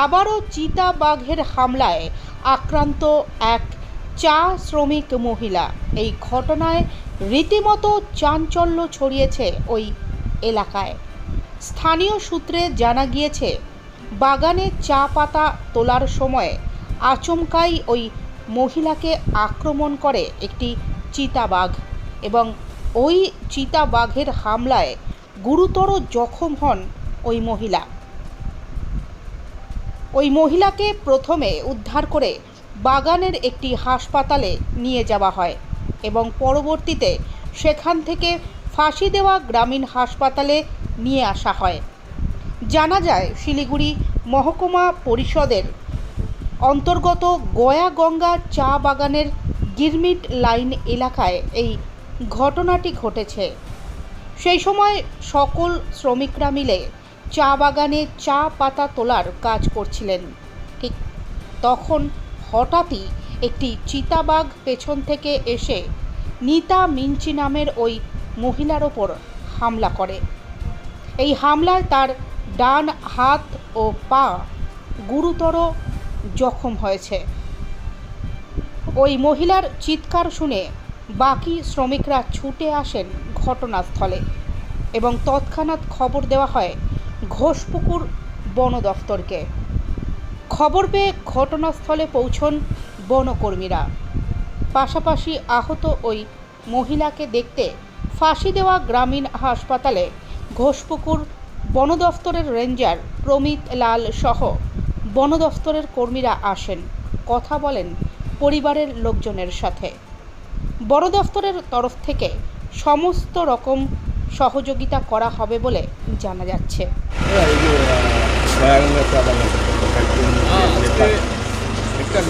আবারও চিতা বাঘের হামলায় আক্রান্ত এক চা শ্রমিক মহিলা। এই ঘটনায় রীতিমতো চাঞ্চল্য ছড়িয়েছে ওই এলাকায়। স্থানীয় সূত্রে জানা গিয়েছে, বাগানে চা পাতা তোলার সময় আচমকাই ওই মহিলাকে আক্রমণ করে একটি চিতাবাঘ এবং ওই চিতাবাঘের হামলায় গুরুতর জখম হন ওই মহিলা। ওই মহিলাকে প্রথমে উদ্ধার করে বাগানের একটি হাসপাতালে নিয়ে যাওয়া হয় এবং পরবর্তীতে সেখান থেকে ফাঁসি দেওয়া গ্রামীণ হাসপাতালে নিয়ে আসা হয়। জানা যায়, শিলিগুড়ি মহকুমা পরিষদের অন্তর্গত গয়া গঙ্গা চা বাগানের গিরমিট লাইন এলাকায় এই ঘটনাটি ঘটেছে। সেই সময় সকল শ্রমিকরা মিলে চা বাগানে চা পাতা তোলার কাজ করছিলেন। ঠিক তখন হঠাৎই একটি চিতাবাঘ পেছন থেকে এসে নিতা মিঞ্চি নামের ওই মহিলার ওপর হামলা করে। এই হামলায় তার ডান হাত ও পা গুরুতর জখম হয়েছে। ওই মহিলার চিৎকার শুনে বাকি শ্রমিকরা ছুটে আসেন ঘটনাস্থলে এবং তৎক্ষণাৎ খবর দেওয়া হয় ঘোষপুকুর বন দফতরকে। খবর পেয়ে ঘটনাস্থলে পৌঁছন বনকর্মীরা। পাশাপাশি আহত ওই মহিলাকে দেখতে ফাঁসি দেওয়া গ্রামীণ হাসপাতালে ঘোষপুকুর বন দফতরের রেঞ্জার প্রমিত লাল সহ বন দফতরের কর্মীরা আসেন, কথা বলেন পরিবারের লোকজনের সাথে। বন দফতরের তরফ থেকে সমস্ত রকম সহযোগিতা করা হবে বলে জানা যাচ্ছে। হ্যাঁ, আজকে একটা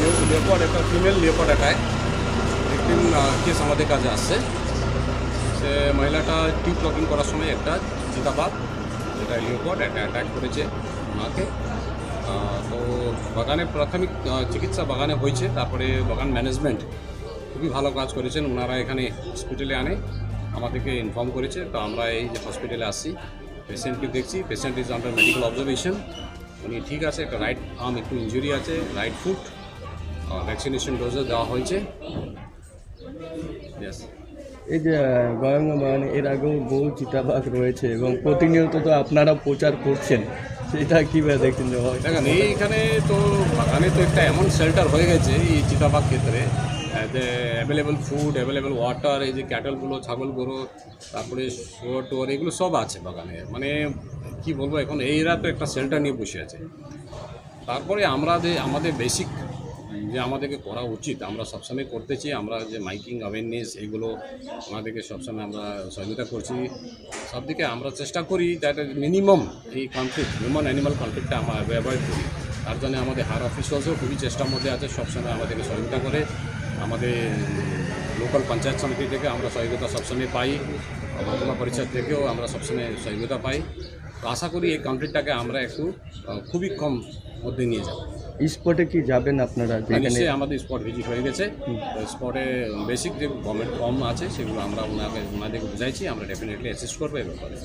ফিমেল লেপড অ্যাটাক একদিন কেস আমাদের কাছে আসছে। সে মহিলাটা টিপ লকিং করার সময় একটা চিতাবাঘ যেটা লিওপড একটা অ্যাটাক করেছে মাকে। তো বাগানে প্রাথমিক চিকিৎসা বাগানে হয়েছে। তারপরে বাগান ম্যানেজমেন্ট খুবই ভালো কাজ করেছেন। ওনারা এখানে হসপিটালে আনে। আমাদেরকে ইনফর্ম করেছে। তো আমরা এই যে হসপিটালে আসছি পেশেন্টকে দেখছি। Patient is under medical observation উনি ঠিক আছে একটা রাইট আর্ম একটু ইঞ্জুরি আছে রাইট ফুট ভ্যাকসিনেশন ডোজও দেওয়া হয়েছে. এই যে গয়াগঙ্গা বাগানে এর আগেও বহু চিতাবাঘ রয়েছে এবং প্রতিনিয়ত তো আপনারা প্রচার করছেন। সেটা কীভাবে দেখছেন দেখেন এইখানে তো বাগানে তো একটা এমন শেল্টার হয়ে গেছে এই চিতাবাগ ক্ষেত্রে। অ্যাভেলেবেল ফুড অ্যাভেলেবেল ওয়াটার এই যে ক্যাটলগুলো ছাগল গরু, তারপরে শোয়ার টুয়োর এগুলো সব আছে বাগানে। মানে কি বলব এখন এইরা তো একটা শেল্টার নিয়ে বসে আছে। তারপরে আমরা যে, আমাদের বেসিক যে আমাদেরকে করা উচিত, আমরা সবসময় করতেছি আমরা যে মাইকিং অ্যাওয়ারনেস এগুলো আমাদেরকে সবসময় আমরা সহযোগিতা করছি। সব দিকে আমরা চেষ্টা করি দ্যাট মিনিমাম এই কনফ্লিক্ট হিউম্যান অ্যানিমাল কনফ্লিক্টটা আমরা অ্যাভয়েড করি। তার জন্য আমাদের হার অফিসার্সও খুবই চেষ্টার মধ্যে আছে, সবসময় আমাদেরকে সহযোগিতা করে। আমাদের লোকাল পঞ্চায়েত সমিতি থেকে আমরা সহযোগিতা সবসময় পাই মহকুমা পরিষদ থেকেও আমরা সবসময় সহযোগিতা পাই। তো আশা করি এই কনফ্লিক্টটাকে আমরা একটু খুবই কম মধ্যে নিয়ে যাব। স্পটে কি যাবেন আপনারা? নিশ্চয়ই আমাদের স্পট ভিজিট হয়ে গেছে। স্পটে বেসিক যে গভর্নমেন্ট ফর্ম আছে সেগুলো আমরা ওনাকে ওনাদেরকে বুঝাইছি আমরা ডেফিনেটলি অ্যাসিস্ট করব এ ব্যাপারে।